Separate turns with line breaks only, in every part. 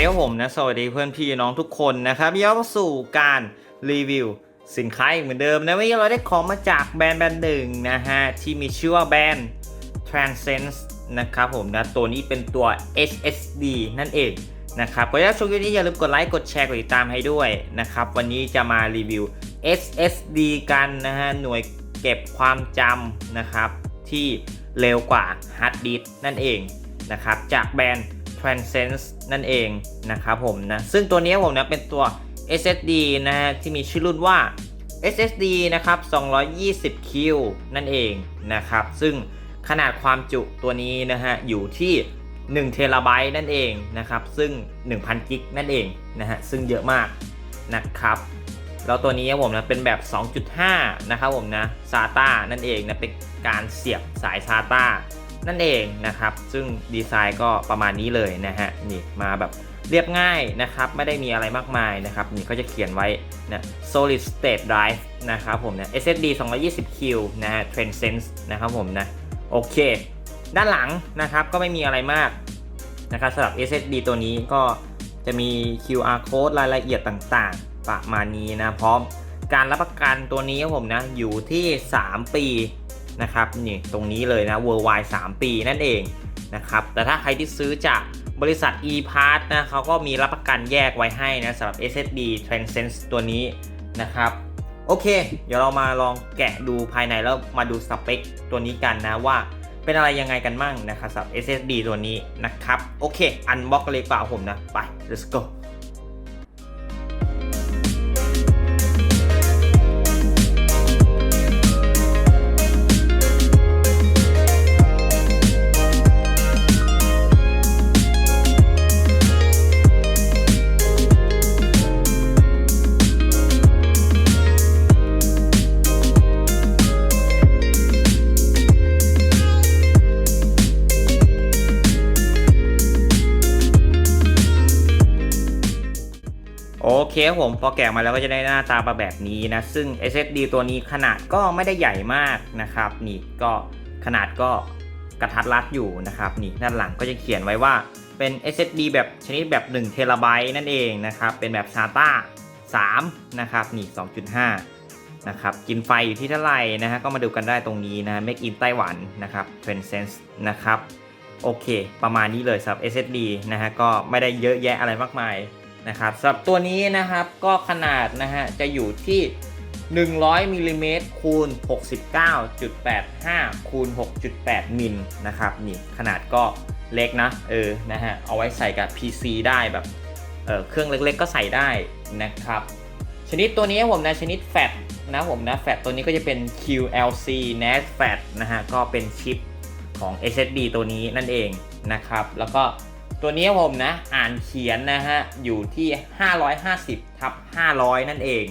ดีครับผมนะ สวัสดีเพื่อนพี่น้องทุกคนนะครับย้อนสู่การรีวิวสินค้าอีกเหมือนเดิมนะวันนี้เราได้ของมาจากแบรนด์แบรนด์หนึ่งนะฮะ ที่มีชื่อว่าแบรนด์ Transcends นะครับผมนะ ตัวนี้เป็นตัว SSD นั่นเองนะครับก่อนจะชมคลิปนี้อย่าลืมกดไลค์กดแชร์กดติดตามให้ด้วยนะครับ วันนี้จะมารีวิว SSD กันนะฮะหน่วยเก็บความจำนะครับที่เร็วกว่าฮาร์ดดิสก์นั่นเองนะครับจากแบรนด์ Transcends นั่นเองนะครับผมนะ ซึ่งตัวนี้ผมนะเป็นตัว SSD นะฮะที่มีชื่อรุ่นว่า SSD นะครับ 220 Q นั่นเองนะครับ ซึ่งขนาดความจุตัวนี้นะฮะอยู่ที่1เทราไบต์นั่นเองนะครับ ซึ่ง 1,000กิกนั่นเองนะฮะ ซึ่งเยอะมากนะครับ แล้วตัวนี้ผมนะเป็นแบบ 2.5 นะครับผมนะ SATA นั่นเองนะ เป็นการเสียบสาย SATA นั่นเองนะครับ ซึ่งดีไซน์ก็ประมาณนี้เลยนะฮะนี่มาแบบเรียบง่ายนะครับ ไม่ได้มีอะไรมากมายนะครับ นี่ก็จะเขียนไว้นะ solid state drive นะครับผมนะ SSD 220 Q นะฮะ Transcends นะครับผมนะ โอเค ด้านหลังนะครับก็ไม่มีอะไรมากนะครับสำหรับ SSD ตัวนี้ก็จะมี QR code รายละเอียดต่างๆ ประมาณนี้นะ พร้อมการรับประกันตัวนี้ครับผมนะ อยู่ที่ 3 ปี นะครับนี่ตรงนี้เลยนะ worldwide 3 ปีนั่นเองนะครับแต่ถ้าใครที่ซื้อจากบริษัท ePart นะเขาก็มีรับประกันแยกไว้ให้นะสำหรับ SSD Transcend ตัวนี้นะครับโอเค เดี๋ยวเรามาลองแกะดูภายในแล้วมาดูสเปคตัวนี้กันนะว่าเป็นอะไรยังไงกันมั่งนะครับสำหรับ SSD ตัวนี้นะครับ โอเค อันบ็อกเลยดีกว่าผมนะ ไป let's go ครับผมพอแกะมาแล้วก็จะได้หน้าตามาแบบนี้นะ ซึ่ง SSD ตัวนี้ขนาดก็ไม่ได้ใหญ่มากนะครับ นี่ก็ขนาดก็กระทัดรัดอยู่นะครับ นี่ด้านหลังก็จะเขียนไว้ว่าเป็น SSD แบบชนิดแบบ1เทราไบต์นั่นเองนะครับ เป็นแบบ SATA 3 นะครับ นี่ 2.5 นะครับ กินไฟอยู่ที่เท่าไหร่นะฮะ ก็มาดูกันได้ตรงนี้นะ Make in ไต้หวันนะครับ Transcends นะครับ โอเค ประมาณนี้เลยสำหรับ SSD นะฮะ ก็ไม่ได้เยอะแยะอะไรมากมาย นะครับสำหรับตัวนี้นะครับก็ขนาดนะฮะจะอยู่ที่ 100มิลลิเมตรคูณ69.85คูณ6.8 มิลนะครับนี่ขนาดก็เล็กนะเออนะฮะเอาไว้ใส่กับ PC ได้แบบเออเครื่องเล็กๆก็ใส่ได้นะครับชนิดตัวนี้ผมนะชนิดแฟตนะผมนะแฟตตัวนี้ก็จะเป็น QLC NAS FAT นะฮะก็เป็นชิปของ SSD ตัวนี้นั่นเองนะครับ แล้วก็ ตัวนี้ผมนะอ่านเขียนนะฮะอยู่ที่ 550ทับ500 นั่นเอง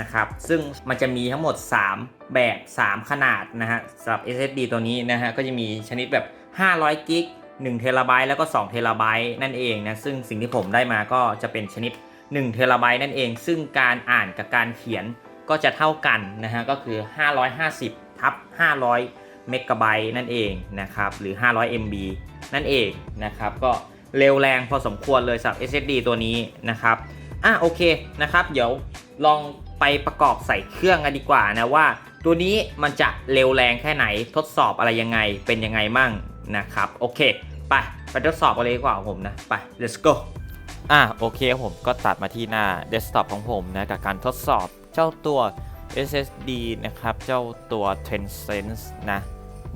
นะครับซึ่งมันจะมีทั้งหมด 3 แบบ 3 ขนาดนะฮะสำหรับ SSD ตัวนี้นะฮะก็จะมีชนิดแบบ 500กิก1เทราไบต์แล้วก็2เทราไบต์นั่นเองนะซึ่งสิ่งที่ผมได้มาก็จะเป็นชนิด1เทราไบต์นั่นเอง ซึ่งการอ่านกับการเขียนก็จะเท่ากันนะฮะก็คือ 550ทับ500เมกะไบต์นั่นเองนะครับหรือ 500 MB นั่นเองนะครับก็ เร็วแรงพอสมควรเลยสำหรับ SSD ตัวนี้นะครับอะโอเคนะครับ เดี๋ยวลองไปประกอบใส่เครื่องกันดีกว่านะว่า ตัวนี้มันจะเร็วแรงแค่ไหนทดสอบอะไรยังไงเป็นยังไงมั่งนะครับโอเคไปไปทดสอบกันเลยดีกว่าผมนะไป let's go อะโอเคผมก็ตัดมาที่หน้าเดสก์ท็อปของผมนะกับการทดสอบเจ้าตัว SSD นะครับ เจ้าตัว Transcend นะ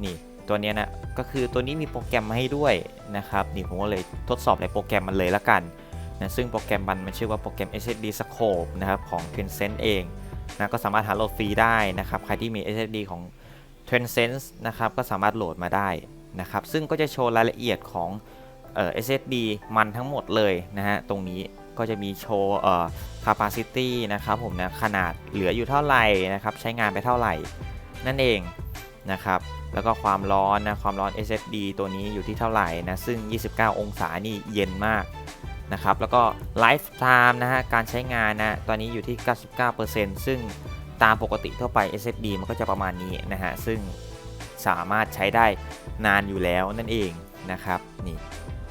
นี่ ตัวนี้นะก็คือตัวนี้มีโปรแกรมมาให้ด้วยนะครับนี่ผมก็เลยทดสอบในโปรแกรมมันเลยละกันนะซึ่งโปรแกรมมันมันชื่อว่าโปรแกรม SSD Scope นะครับของ Transcend เองนะก็สามารถหาโหลดฟรีได้นะครับใครที่มี SSD ของ Transcend นะครับก็สามารถโหลดมาได้นะครับซึ่งก็จะโชว์รายละเอียดของเอ่อ SSD มันทั้งหมดเลยนะฮะตรงนี้ก็จะมีโชว์เอ่อ capacity นะครับผมนะขนาดเหลืออยู่เท่าไหร่นะครับใช้งานไปเท่าไหร่ นั่นเอง นะครับแล้วก็ความร้อนนะความร้อน SSD ตัวนี้อยู่ที่เท่าไหร่นะซึ่ง 29 องศานี่เย็นมากนะครับแล้วก็ไลฟ์ไทม์นะฮะการใช้งานนะตอนนี้อยู่ที่ 99%ซึ่งตามปกติทั่วไป SSD มันก็จะประมาณนี้นะฮะซึ่งสามารถใช้ได้นานอยู่แล้วนั่นเองนะครับนี่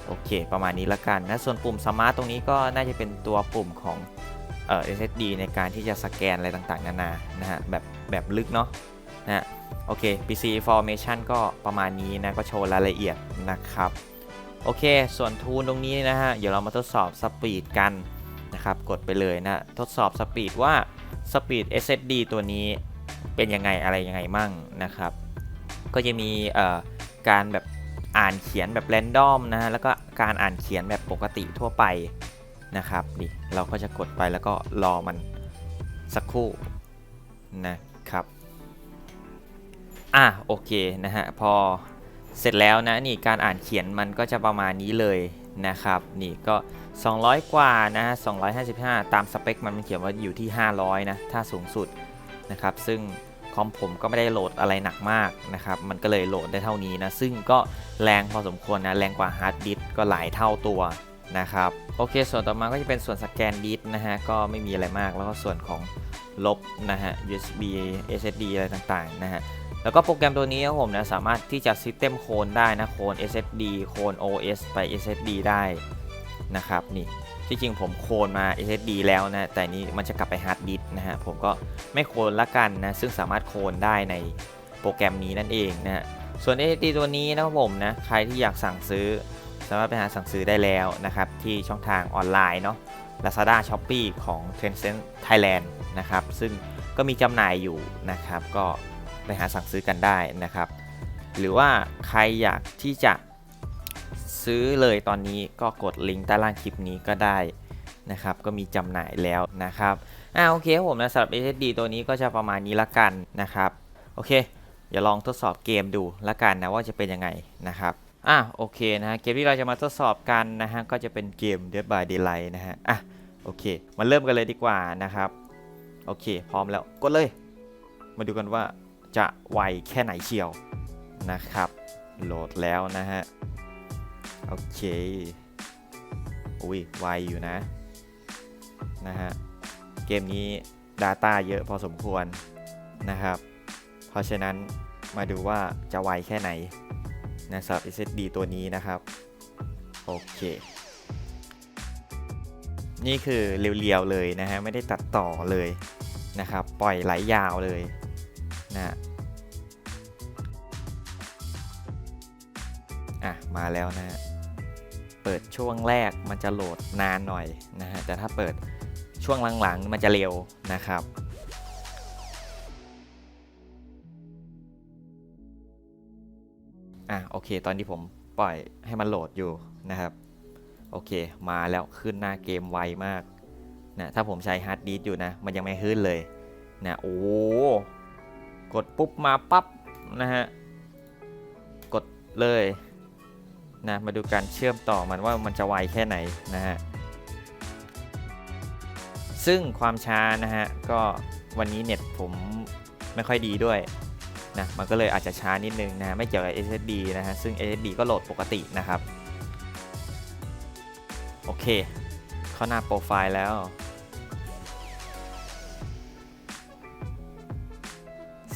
โอเค ประมาณนี้ละกันนะส่วนปุ่มสมาร์ตตรงนี้ก็น่าจะเป็นตัวปุ่มของเอ่อ SSD ในการที่จะสแกนอะไรต่างๆ นานานะฮะแบบแบบลึกเนาะ นะโอเค PC Information ก็ประมาณนี้นะ ก็โชว์รายละเอียดนะครับ โอเค ส่วนทูลตรงนี้นะฮะ เดี๋ยวเรามาทดสอบสปีดกันนะครับ กดไปเลยนะ ทดสอบสปีดว่าสปีด SSD ตัวนี้เป็นยังไงอะไรยังไงมั่งนะครับ ก็จะมีการแบบอ่านเขียนแบบแรนดอมนะฮะ แล้วก็การอ่านเขียนแบบปกติทั่วไปนะครับนี่เราก็จะกดไปแล้วก็รอมันสักครู่นะครับ อะโอเคนะฮะพอเสร็จแล้วนะนี่การอ่านเขียนมันก็จะประมาณนี้เลยนะครับนี่ก็ 200 กว่านะฮะ255 ตามสเปคมันมันเขียนว่าอยู่ที่ 500 นะ ถ้าสูงสุดนะครับซึ่งคอมผมก็ไม่ได้โหลดอะไรหนักมากนะครับ มันก็เลยโหลดได้เท่านี้นะ ซึ่งก็แรงพอสมควรนะ แรงกว่าฮาร์ดดิสก์ก็หลายเท่าตัวนะครับ โอเค ส่วนต่อมาก็จะเป็นส่วนสแกนดิสก์นะฮะ ก็ไม่มีอะไรมาก แล้วก็ส่วนของลบนะฮะ USB SSD อะไรต่างๆนะฮะ แล้วก็โปรแกรมตัวนี้ครับผมนะสามารถที่จะ System โคนได้นะโคน SSD โคน OS ไป SSD ได้นะครับนี่ที่จริงผมโคนมา SSD แล้วนะแต่นี้มันจะกลับไปฮาร์ดดิสนะฮะผมก็ไม่โคนละกันนะซึ่งสามารถโคนได้ในโปรแกรมนี้นั่นเองนะฮะส่วน SSD ตัวนี้นะครับผมนะใครที่อยากสั่งซื้อ สามารถไปหาสั่งซื้อได้แล้วนะครับที่ช่องทางออนไลน์เนาะ Lazada Shopee ของ Tencent Thailand นะครับซึ่งก็มีจำหน่ายอยู่นะครับก็ ไปหาสั่งซื้อกันได้นะครับ หรือว่าใครอยากที่จะซื้อเลยตอนนี้ก็กดลิงก์ใต้ล่างคลิปนี้ก็ได้นะครับ ก็มีจำหน่ายแล้วนะครับอ่าโอเคผมนะสำหรับ SSD ตัวนี้ก็จะประมาณนี้ละกันนะครับ โอเคเดี๋ยวลองทดสอบเกมดูละกันนะว่าจะเป็นยังไงนะครับอะโอเคนะฮะเกมที่เราจะมาทดสอบกันนะฮะก็จะเป็นเกม Dead by Daylight นะฮะอะโอเคมาเริ่มกันเลยดีกว่านะครับ โอเค พร้อมแล้วกดเลย มาดูกันว่า จะไวแค่ไหนเชียวนะครับ โหลดแล้วนะฮะ โอเค อุ้ยไวอยู่นะ นะฮะ เกมนี้ Data เยอะพอสมควรนะครับ เพราะฉะนั้นมาดูว่าจะไวแค่ไหนนะสำหรับ SSD ตัวนี้นะครับ โอเค นี่คือเรียวๆเลยนะฮะ ไม่ได้ตัดต่อเลยนะครับ ปล่อยไหลยาวเลย นะอะ มาแล้วนะ เปิดช่วงแรกมันจะโหลดนานหน่อยนะฮะ แต่ถ้าเปิดช่วงหลังๆมันจะเร็วนะครับอะโอเค ตอนที่ผมปล่อยให้มันโหลดอยู่นะครับ โอเค มาแล้วขึ้นหน้าเกมไวมากนะถ้าผมใช้ฮาร์ดดิสก์อยู่นะ มันยังไม่ขึ้นเลยนะโอ้ กดปุ๊บมาปั๊บนะฮะ กดเลยนะมาดูการเชื่อมต่อมันว่ามันจะไวแค่ไหนนะฮะ ซึ่งความช้านะฮะ ก็วันนี้เน็ตผมไม่ค่อยดีด้วยนะมันก็เลยอาจจะช้านิดนึงนะไม่เกี่ยวกับ SSD นะฮะ ซึ่ง SSD ก็โหลดปกตินะครับ โอเค เข้าหน้าโปรไฟล์แล้ว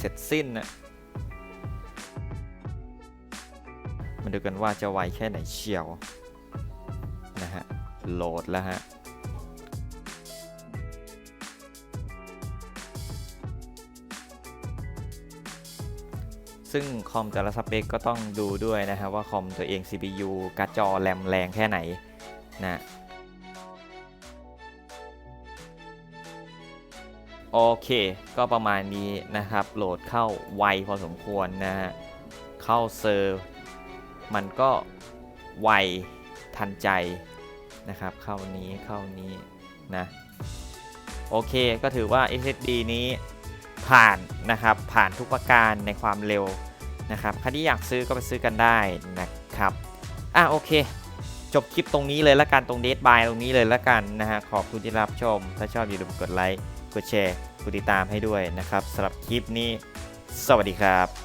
ร็จสิ้นนะมาดูกันว่าจะไวแค่ไหนเชียวนะฮะโหลดแล้วฮะซึ่งคอมแต่ละสเปคก็ต้องดูด้วยนะครับว่าคอมตัวเอง CPU การ์ดจอแรมแรงแค่ไหนนะ โอเค ก็ประมาณนี้นะครับ โหลดเข้าไวพอสมควรนะฮะ เข้าเซิร์ฟ มันก็ไวทันใจนะครับ เข้านี้เข้านี้นะ โอเค ก็ถือว่า SSD นี้ผ่านนะครับ ผ่านทุกประการในความเร็วนะครับ ใครที่อยากซื้อก็ไปซื้อกันได้นะครับ อะโอเค จบคลิปตรงนี้เลยละกัน ตรงเดทบายตรงนี้เลยละกันนะฮะ ขอบคุณที่รับชม ถ้าชอบอย่าลืมกดไลค์ กดแชร์ กดติดตามให้ด้วยนะครับสำหรับคลิปนี้ สวัสดีครับ